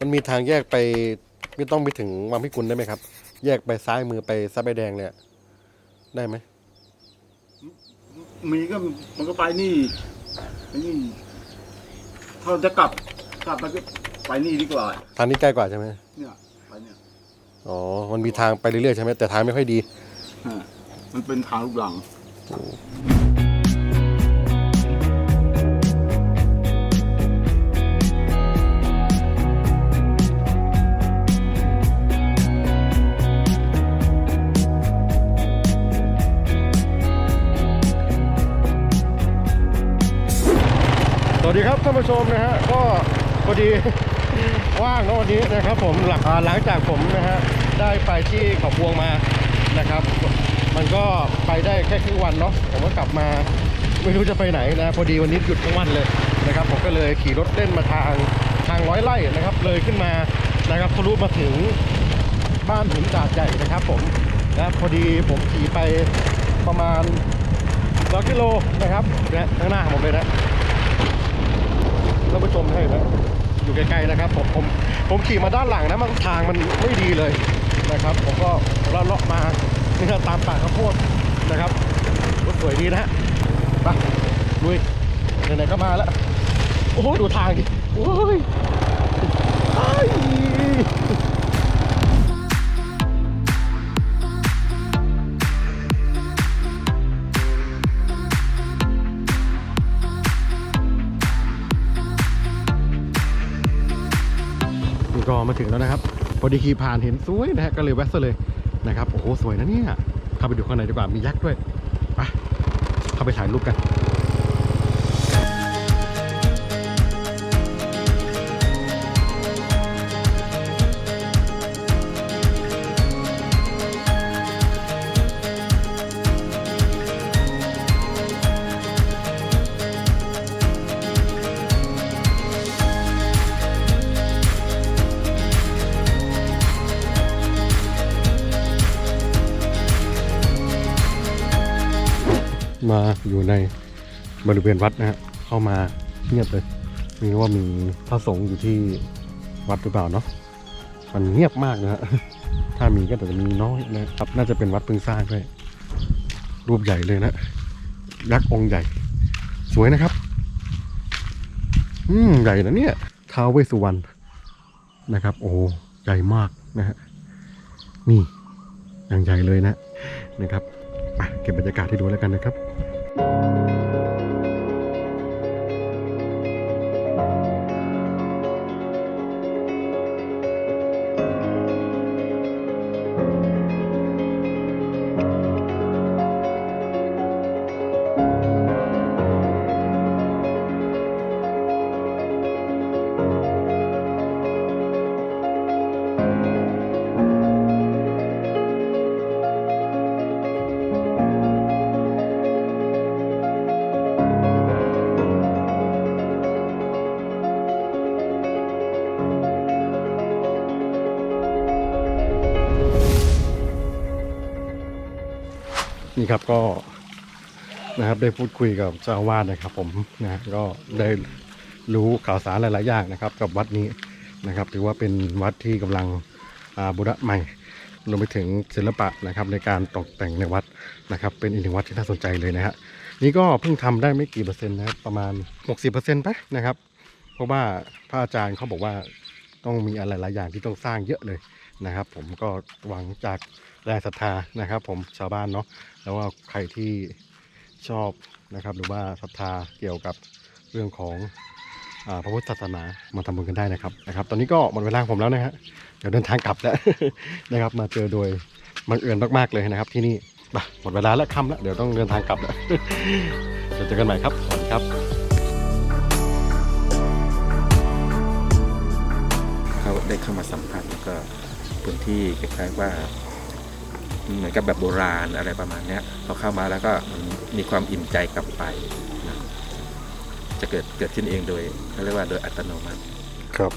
มันมีทางแยกไปไม่ต้องไปถึงวังพิกุลได้ไหมครับ แยกไปซ้ายมือไปซับใบแดงเนี่ยได้ไหมมีก็มันก็ไปนี่ไปนี่ถ้าจะกลับกลับไปก็ไปนี่ดีกว่า ทางนี้ใกล้กว่าใช่ไหมเนี่ยไปเนี่ยอ๋อ มันมีทางไปเรื่อยๆใช่ไหมแต่ทางไม่ค่อยดีฮะมันเป็นทางลูกหลังส วัสดีครับท่านผู้ชมนะฮะก็พอดีว่างนะวันนี้นะครับผมหลังหลังจากผมนะฮะได้ไปที่เขอบพวงมานะครับ มันก็ไปได้แค่ครึ่งวันเนาะผมก็กลับมาไม่รู้จะไปไหนนะพอดีวันนี้หยุดทั้งวันเลยนะครับ ผมก็เลยขี่รถเล่นมาทางทางร้อยไร่นะครับ เลยขึ้นมานะครับทะลุมาถึงบ้านหินจาดใหญ่นะครับ ผมนะพอดีผมขี่ไปประมาณ2กิโลนะครับนะข้างหน้าผมเลยนะ ท่านผู้ชมให้นะอยู่ใกล้ๆนะครับผมผมผมขี่มาด้านหลังนะมันทางมันไม่ดีเลยนะครับ ผมก็เลาะเลาะมานี่ยตามป่าข้าวโพดนะครับรถสวยดีนะฮะไปลุยไหนๆก็มาแล้วโอ้โหดูทางดิโอ้ย นี่ก็มาถึงแล้วนะครับ พอดีขี่ผ่านเห็นสวยนะฮะก็เลยแวะซะเลยนะครับโอ้โหสวยนะเนี่ยเข้าไปดูข้างในดีกว่ามียักษ์ด้วยไปเข้าไปถ่ายรูปกัน มาอยู่ในบริเวณวัดนะฮะเข้ามาเงียบเลยไม่รู้ว่ามีพระสงฆ์อยู่ที่วัดหรือเปล่าเนาะมันเงียบมากนะฮะถ้ามีก็แต่จะมีน้อยนะครับน่าจะเป็นวัดเพิ่งสร้างด้วยรูปใหญ่เลยนะยักษ์องค์ใหญ่ สวยนะครับ อืมใหญ่นะเนี่ยท้าวเวสุวรรณนะครับ โอ้ใหญ่มากนะฮะนี่อย่างใหญ่เลยนะนะครับ เก็บบรรยากาศให้ดูแล้วกันนะครับ นี่ครับก็นะครับได้พูดคุยกับเจ้าอาวาสนะครับ ผมนะก็ได้รู้ข่าวสารหลาย ๆ อย่างนะครับ กับวัดนี้นะครับถือว่าเป็นวัดที่กำลังอาบูรณะใหม่รวมไปถึงศิลปะนะครับในการตกแต่งในวัดนะครับ เป็นอีกหนึ่งวัดที่น่าสนใจเลยนะฮะนี่ก็เพิ่งทำได้ไม่กี่เปอร์เซ็นต์นะครับประมาณ 60%ไปนะครับ เพราะว่าพระอาจารย์เขาบอกว่า ต้องมีอะไรหลายอย่างที่ต้องสร้างเยอะเลยนะครับ ผมก็หวังจากแรงศรัทธานะครับ ผมชาวบ้านเนาะแล้วว่าใครที่ชอบนะครับ หรือว่าศรัทธาเกี่ยวกับเรื่องของอพระพุทธศาสนามาทำบุญกันได้นะครับนะครับ ตอนนี้ก็หมดเวลาของผมแล้วนะฮะเดี๋ยวเดินทางกลับแล้วนะครับ มาเจอโดยบังเอิญมากๆเลยนะครับ ที่นี่หมดเวลาแล้วค่ำแล้วเดี๋ยวต้องเดินทางกลับแล้วเจอกันใหม่ครับสวัสดีครับ ได้เข้ามาสัมผัสแล้วก็พื้นที่คล้ายๆว่าเหมือนกับแบบโบราณอะไรประมาณนี้พอเข้ามาแล้วก็มีความอิ่มใจกลับไปจะเกิดเกิดขึ้นเองโดยเขาเรียกว่าโดยอัตโนมัติครับ